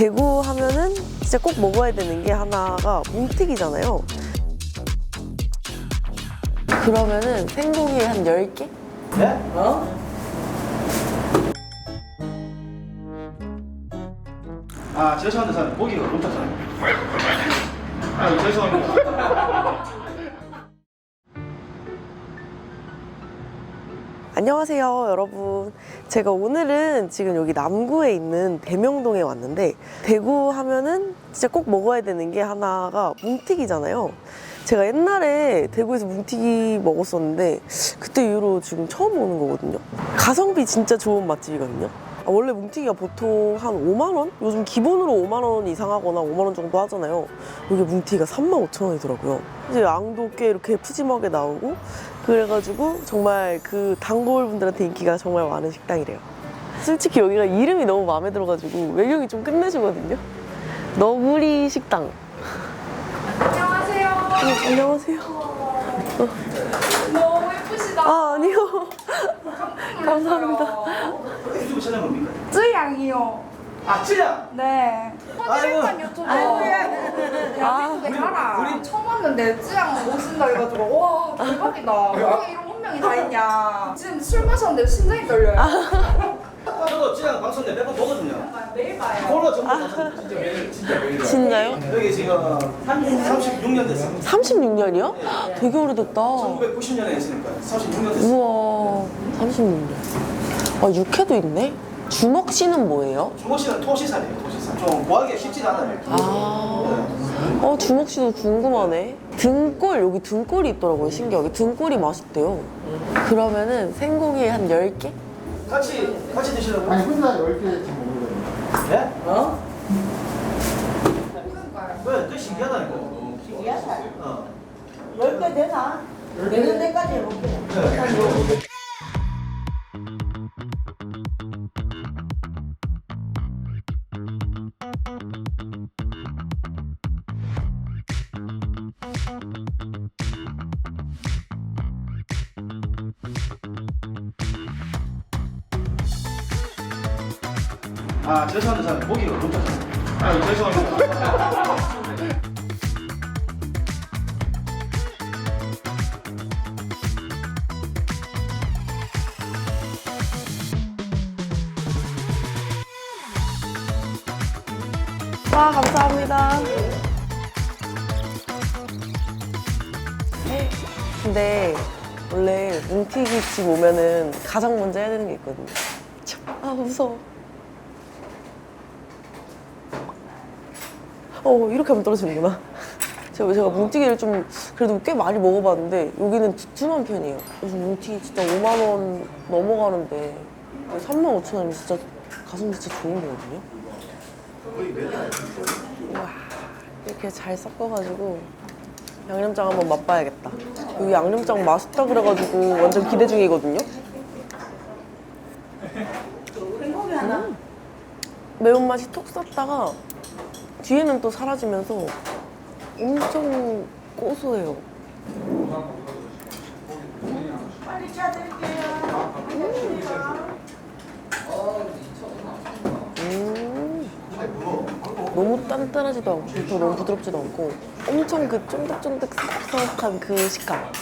대구 하면은 진짜 꼭 먹어야 되는 게 하나가 뭉티기잖아요. 그러면은 생고기 한 10개? 네? 아, 죄송한데 사람 고기가 못 탔잖아요. 아, 죄송합니다. 안녕하세요, 여러분. 제가 오늘은 지금 여기 남구에 있는 대명동에 왔는데, 대구 하면은 진짜 꼭 먹어야 되는 게 하나가 뭉티기잖아요. 제가 옛날에 대구에서 뭉티기 먹었었는데, 그때 이후로 지금 처음 오는 거거든요. 가성비 진짜 좋은 맛집이거든요. 아, 원래 뭉티기가 보통 한 5만 원? 요즘 기본으로 5만 원 이상 하거나 5만 원 정도 하잖아요. 여기 뭉티기가 3만 5천 원이더라고요. 이제 양도 꽤 이렇게 푸짐하게 나오고, 그래가지고 정말 그 단골 분들한테 인기가 정말 많은 식당이래요. 솔직히 여기가 이름이 너무 마음에 들어가지고 외경이 좀 끝내주거든요. 너구리 식당. 안녕하세요. 어, 안녕하세요. 너무 예쁘시다. 아 아니요. 감사합니다. 유튜브 채널 뭡니까? 쯔양이요. 아, 찌야! 네. 아이고. 유튜버. 대한민국에 살아. 처음 왔는데 쯔양 모신다 해가지고 와 대박이다. 세상에 이런 운명이 다 있냐. 지금 술 마셨는데 심장이 떨려요. 저도 찌야 방송 때몇번 보거든요. 매일 봐요. 코로나 전부 방송 진짜 매일, 진짜 매일. 진짜요? 여기 지금 36년 됐어요. 36년이요? 되게 오래됐다. 1990년에 했으니까 36년 됐어요. 우와 36년. 아 육회도 있네. 주먹 씨는 뭐예요? 주모 씨는 토시살이에요, 토시살. 좀 구하기가 쉽지 않아요. 아, 어 주먹 씨도 궁금하네. 등골 여기 등골이 있더라고요. 신기하게 등골이 맛있대요. 그러면은 생고기 한 10개? 같이, 같이 드시라고? 아니 혼자 10개 지금 먹는 거예요. 네? 어? 왜? 되게 신기하다니까. 신기하다. 어. 열개 되나? 되는 데까지 해볼게. 네. 아, 죄송한데 사람 고기가 못 탔잖아요. 아, 죄송합니다. 와 감사합니다. 근데 원래 뭉티기 집 오면은 가장 먼저 해야 되는 게 있거든요. 참, 아 무서워. 어 이렇게 하면 떨어지는구나. 제가 제가 뭉티기를 좀 그래도 꽤 많이 먹어봤는데 여기는 두툼한 편이에요. 요즘 뭉티기 진짜 5만 원 넘어가는데 3만 5천 원이 진짜 가성비 진짜 좋은 거거든요. 와 이렇게 잘 섞어가지고 양념장 한번 맛봐야겠다. 여기 양념장 맛있다 그래가지고 완전 기대 중이거든요. 음. 매운맛이 톡 쐈다가 뒤에는 또 사라지면서 엄청 고소해요. 빨리 차드릴게요. 음. 너무 단단하지도 않고 또 너무 부드럽지도 않고 엄청 그 쫀득쫀득 석석한 그 식감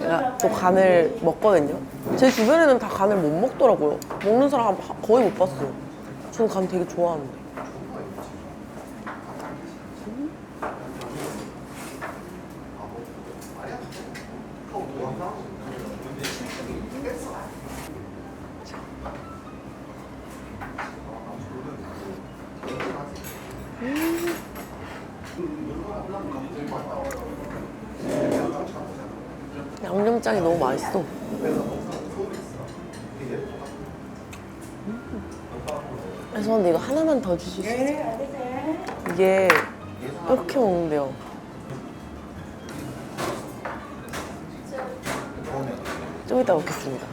제가 또 간을 먹거든요 제 주변에는 다 간을 못 먹더라고요 먹는 사람 거의 못 봤어요 저는 간 되게 좋아하는데 양념장이 너무 맛있어. 죄송한데 이거 하나만 더 주실 수 있어요? 이게 이렇게 먹는데요. 좀 이따 먹겠습니다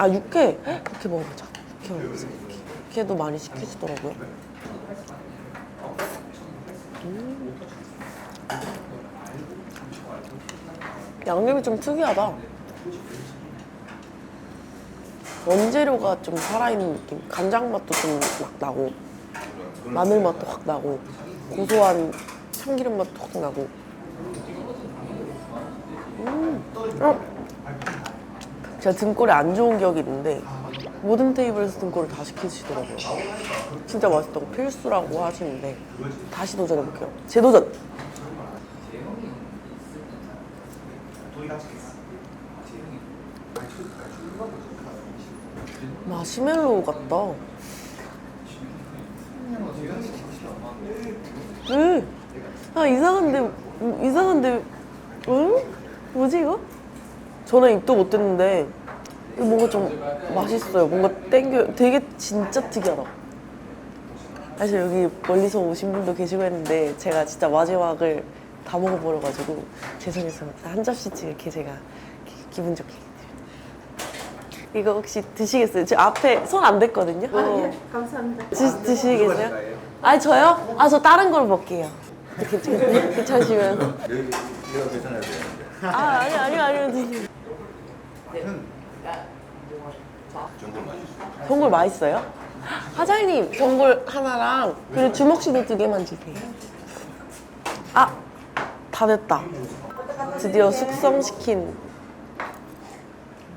아 육회 육회 먹어보자. 육회 먹어보자. 육회도 많이 시키시더라고요. 음. 양념이 좀 특이하다. 원재료가 좀 살아있는 느낌. 간장 맛도 좀 막 나고, 마늘 맛도 확 나고, 고소한 참기름 맛도 확 나고. 음, 어. 제가 등골에 안 좋은 기억이 있는데 모든 테이블에서 등골을 다 시키시더라고요. 진짜 맛있다고 필수라고 하시는데 다시 도전해볼게요. 재도전! 마시멜로우 같다. 응. 아 이상한데 음, 이상한데 응? 뭐지 이거? 저는 입도 못 댔는데 이거 뭔가 좀 맛있어요. 뭔가 땡겨. 되게 진짜 특이하다. 사실 여기 멀리서 오신 분도 계시고 했는데 제가 진짜 마지막을 다 먹어버려가지고 죄송해서 한 접시씩 이렇게 제가 기- 기분 좋게 이거 혹시 드시겠어요? 저 앞에 손 안 댔거든요. 어. 감사합니다. 드, 드시겠어요? 아 저요? 아 저 다른 걸 먹게요. 괜찮- 괜찮으시면. 이거 계산해야 돼요. 아 아니 아니 아니. 전골 맛있어. 전골 맛있어요? 사장님 전골 하나랑 그리고 주먹시도 두 개만 주세요. 아, 다 됐다. 드디어 숙성시킨.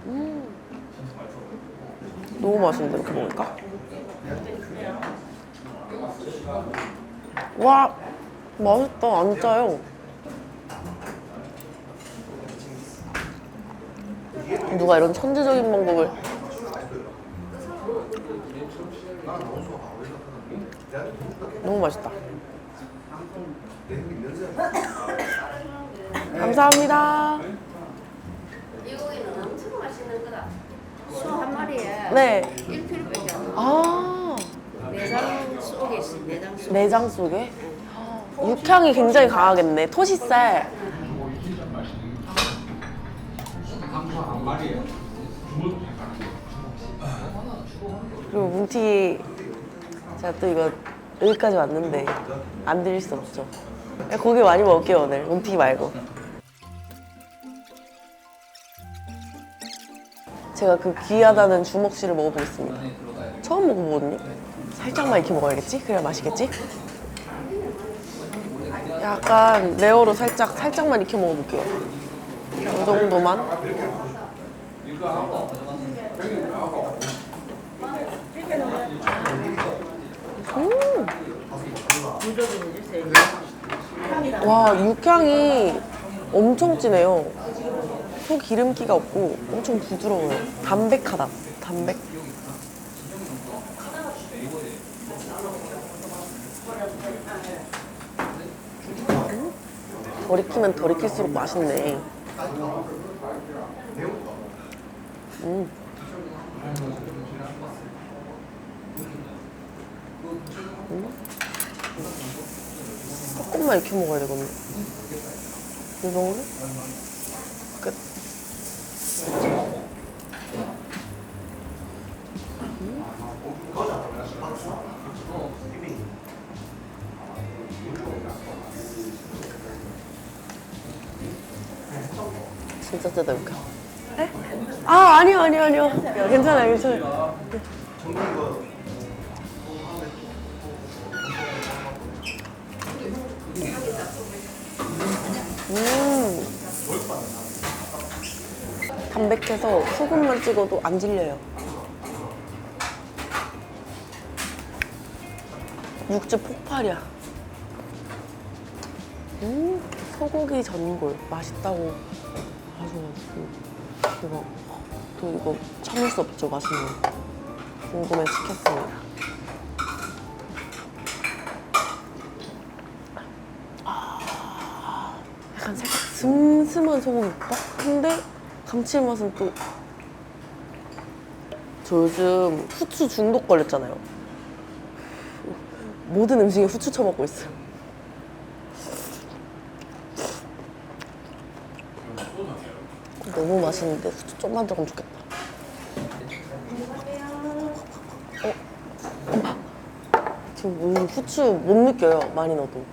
음. 너무 맛있는데 이렇게 먹으니까. 와, 맛있다. 안 짜요. 누가 이런 천재적인 방법을 너무 맛있다. 감사합니다. 이 고기는 엄청 맛있는 거다. 소한 마리에 네. 1kg밖에 안 나. 아, 내장 속에 있어. 내장 속. 내장 속에? 육향이 굉장히 강하겠네. 토시살. 그리고 뭉튀기 제가 또 이거 여기까지 왔는데 안 드릴 수 없죠. 고기 많이 먹을게요 오늘 뭉튀기 말고. 제가 그 귀하다는 주먹씨를 먹어보겠습니다. 처음 먹어보거든요. 살짝만 익혀 먹어야겠지? 그래야 맛있겠지? 약간 레어로 살짝 살짝만 익혀 먹어볼게요. 이 정도만. 음. 와 육향이 엄청 진해요. 소 기름기가 없고 엄청 부드러워요. 담백하다. 담백. 덜 익히면 덜 익힐수록 맛있네. 음. 음. 조금만 익혀 먹어야 되거든요. 이 정도? 끝. 진짜 짜다. 네? 아 아니요 아니요 아니요. 괜찮아요 괜찮아요. 음. 담백해서 소금만 찍어도 안 질려요. 육즙 폭발이야. 음, 소고기 전골 맛있다고 하셔가지고 이거 또 이거 참을 수 없죠 맛있는 거. 궁금해 시켰습니다. 아, 약간 살짝 슴슴한 소고기국밥? 근데 감칠맛은 또. 저 요즘 후추 중독 걸렸잖아요. 모든 음식에 후추 쳐먹고 있어요. 너무 맛있는데 후추 좀만 들어가면 좋겠다. 지금 오늘 후추 못 느껴요. 많이 넣어도.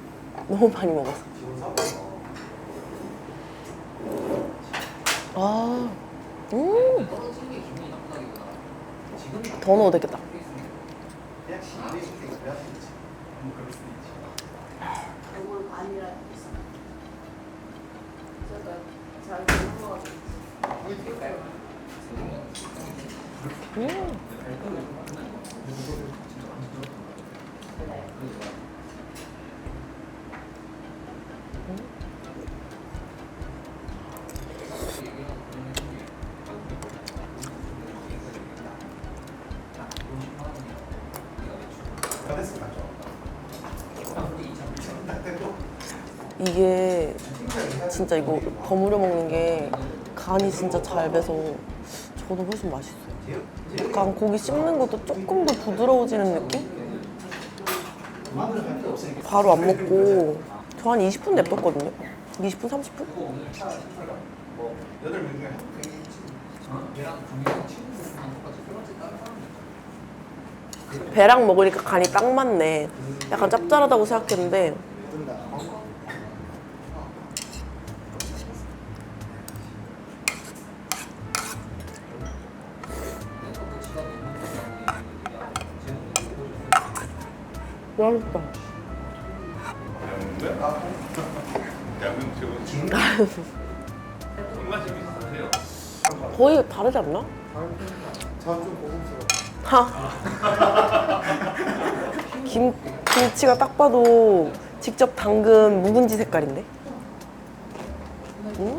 너무 많이 먹어서. 아, 음. 더 넣어도 되겠다. 이게 진짜 이거 버무려 먹는 게 간이 진짜 잘 배서 저도 훨씬 맛있어요. 약간 고기 씹는 것도 조금 더 부드러워지는 느낌? 바로 안 먹고 저 한 20분 냅뒀거든요. 20분, 30분? 배랑 먹으니까 간이 딱 맞네. 약간 짭짤하다고 생각했는데 맛있다. 재밌으세요. 거의 다르지 않나? 하. 김, 김치가 딱 봐도 직접 담근 묵은지 색깔인데? 음.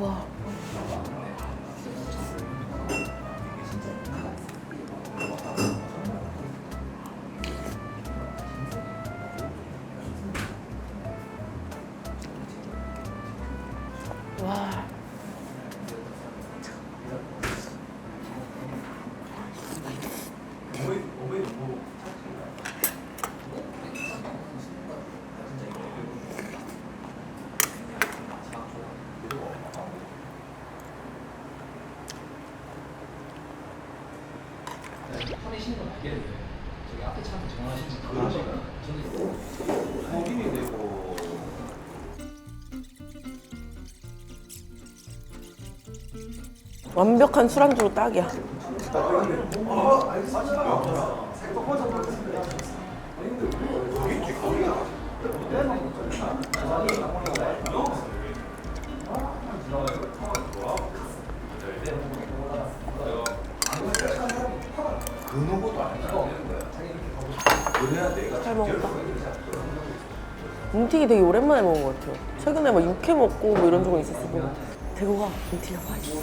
와. 완벽한 술안주로 딱이야. 잘 뭉티기 되게 오랜만에 먹은 것 같아요. 최근에 막 육회 먹고 뭐 이런 적은 있었어도 대구가 뭉티기가 맛있어요.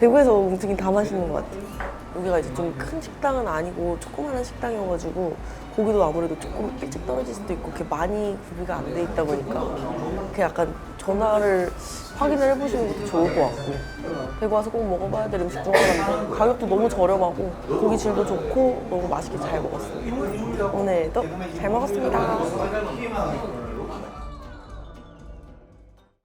대구에서 뭉티기 다 맛있는 것 같아요. 여기가 이제 좀 큰 식당은 아니고 조그마한 식당이어가지고 고기도 아무래도 조금 일찍 떨어질 수도 있고 그렇게 많이 구비가 안 돼 있다 보니까 그 약간 전화를 확인을 해보시는 것도 좋을 것 같고 대구 와서 꼭 먹어봐야 될 음식 중 하나인데 가격도 너무 저렴하고 고기 질도 좋고 너무 맛있게 잘 먹었어요. 오늘도 잘 먹었습니다.